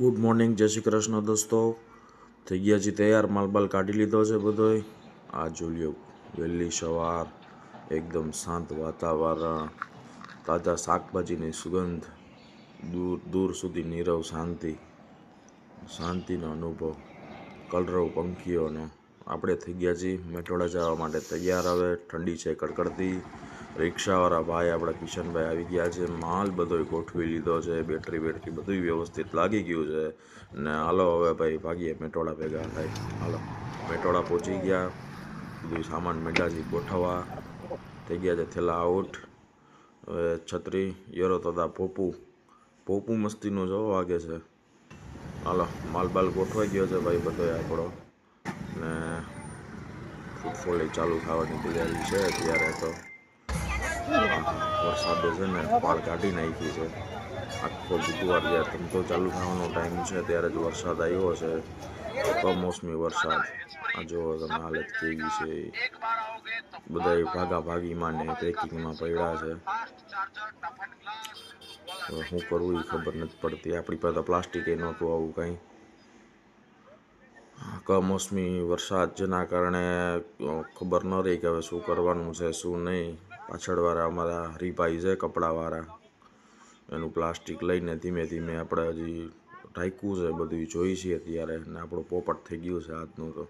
Good morning, જય શ્રી કૃષ્ણ દોસ્તો. થઈ ગયા છે તૈયાર, માલબાલ કાઢી લીધો છે બધોય. આ જોઈ વહેલી સવાર, એકદમ શાંત વાતાવરણ, તાજા શાકભાજીની સુગંધ, દૂર દૂર સુધી નીરવ શાંતિ, શાંતિનો અનુભવ, કલરવ પંખીઓનો. આપણે થઈ ગયા છીએ મેટોડા જવા માટે તૈયાર હવે, ઠંડી છે, કડકડતી. રિક્ષાવાળા ભાઈ આપણા કિશનભાઈ આવી ગયા છે. માલ બધોય ગોઠવી લીધો છે. બેટરી બેટરી બધું વ્યવસ્થિત લાગી ગયું છે. ને હાલો હવે ભાઈ ભાગીએ. મેટોડા ભેગા થાય. હાલો. મેટોડા પહોંચી ગયા. બધું સામાન મેંડાજી ગોઠવવા. થઈ ગયા છે થેલા આઉટ હવે છત્રી, યરો તથા પોપુ. પોપુ મસ્તીનું જો વાગે છે. હાલો. માલ બાલ ગોઠવાઈ ગયો છે ભાઈ બધો આપણો. ને ફૂટફોલી ચાલુ થવાની તૈયારી છે અત્યારે તો. વરસાદે છે ને પાળ કાઢી નાખી છે. આખો બુધવાર જ્યારે ધંધો ચાલુ થવાનો ટાઈમ છે ત્યારે જ વરસાદ આવ્યો છે. કમોસમી વરસાદ. આ જુઓ તમે હાલત કેવી છે. બધા ભાગા ભાગીમાં ને પેકિંગમાં પડ્યા છે. શું કરવું એ ખબર નથી પડતી. આપણી પાસે પ્લાસ્ટિક નહોતું આવું કંઈ. કમોસમી વરસાદ જેના કારણે ખબર ન રહી કે હવે શું કરવાનું છે, શું નહીં. પાછળવાળા અમારા હરીભાઈ છે, કપડાવાળા. એનું પ્લાસ્ટિક લઈને ધીમે ધીમે આપણે હજી ઢાંક્યું છે બધું જોઈએ છીએ અત્યારે. ને આપણું પોપટ થઈ ગયું છે આજનું તો.